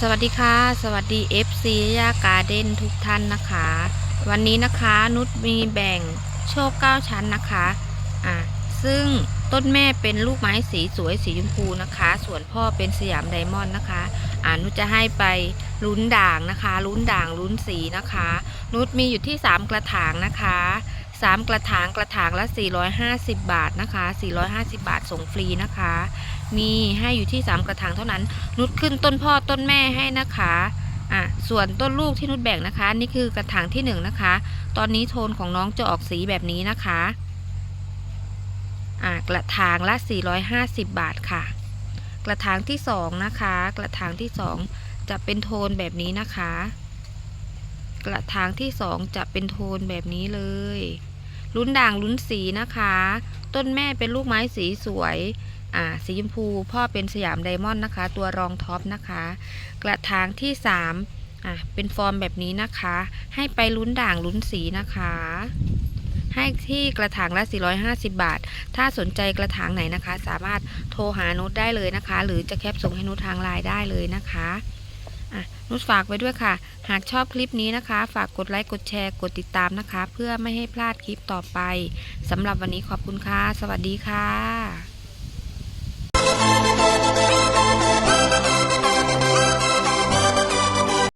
สวัสดีค่ะ สวัสดี FC ยาการ์เด้นทุกท่านนะคะ วันนี้นะคะนุชมีแบ่งโชค9ชั้นนะคะอะซึ่งต้นแม่เป็นลูกไม้สีสวยสีชมพูนะคะ ส่วนพ่อเป็นสยามไดมอนด์นะคะอ่านุชจะให้ไปลุ้นด่างนะคะลุ้นด่างลุ้นสีนะคะ นุชมีอยู่ที่ 3 กระถางนะคะ3กระถางกระถางละ 450 บาทนะคะ 450 บาทส่งฟรีนะคะ มีให้อยู่ที่ 3 กระถางเท่านั้น นุชขึ้นต้นพ่อต้นแม่ให้นะคะอะส่วนต้นลูกที่นุชแบ่งนะคะ นี่คือกระถางที่1นงนะคะ ตอนนี้โทนของน้องจะออกสีแบบนี้นะคะอะกระถางละ 450 บาทค่ะ กระถางที่2นะคะ กระถางที่ 2 จะเป็นโทนแบบนี้นะคะ กระถางที่ 2 จะเป็นโทนแบบนี้เลยลุ้นด่างลุ้นสีนะคะ ต้นแม่เป็นลูกไม้สีสวย อ่าสีชมพูพ่อเป็นสยามไดมอนด์นะคะ ตัวรองท็อปนะคะ กระถางที่3อะเป็นฟอร์มแบบนี้นะคะ ให้ไปลุ้นด่างลุ้นสีนะคะให้ที่กระถางละ 450 บาท ถ้าสนใจกระถางไหนนะคะ สามารถโทรหานุชได้เลยนะคะ หรือจะแคปส่งให้นุชทางไลน์ได้เลยนะคะอะนุชฝากไว้ด้วยค่ะ หากชอบคลิปนี้นะคะ ฝากกดไลค์ กดแชร์ กดติดตามนะคะ เพื่อไม่ให้พลาดคลิปต่อไปสำหรับวันนี้ขอบคุณค่ะ สวัสดีค่ะ